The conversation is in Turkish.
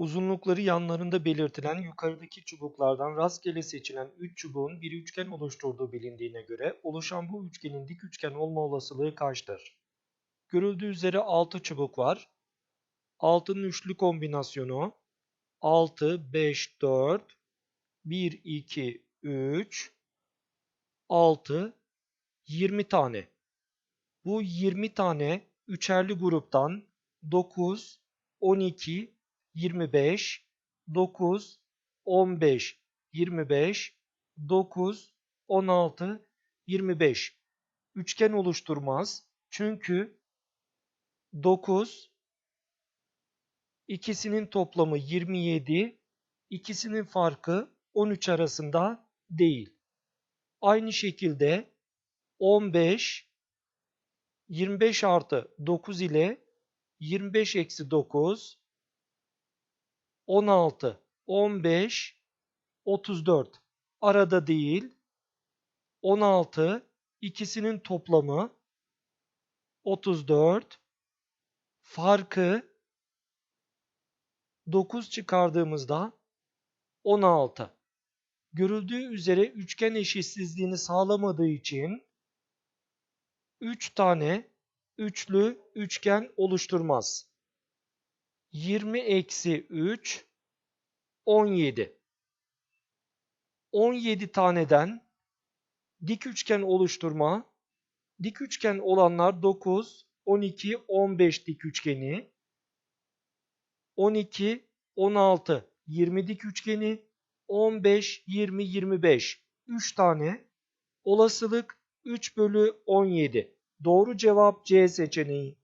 Uzunlukları yanlarında belirtilen yukarıdaki çubuklardan rastgele seçilen 3 çubuğun bir üçgen oluşturduğu bilindiğine göre oluşan bu üçgenin dik üçgen olma olasılığı kaçtır? Görüldüğü üzere 6 çubuk var. 6'nın üçlü kombinasyonu 6, 5, 4, 1, 2, 3, 6, 20 tane. Bu 20 tane üçerli gruptan 9, 12, 25, 9, 15, 25, 9, 16, 25. Üçgen oluşturmaz. Çünkü 9, ikisinin toplamı 27, ikisinin farkı 13 arasında değil. Aynı şekilde 15, 25 artı 9 ile 25 eksi 9, 16, 15, 34 arada değil. 16 ikisinin toplamı 34 farkı 9 çıkardığımızda 16. Görüldüğü üzere üçgen eşitsizliğini sağlamadığı için 3 tane üçlü üçgen oluşturmaz. 20 eksi 3 17. 17 taneden dik üçgen oluşturma. Dik üçgen olanlar 9, 12, 15 dik üçgeni. 12, 16, 20 dik üçgeni. 15, 20, 25. 3 tane. Olasılık 3 bölü 17. Doğru cevap C seçeneği.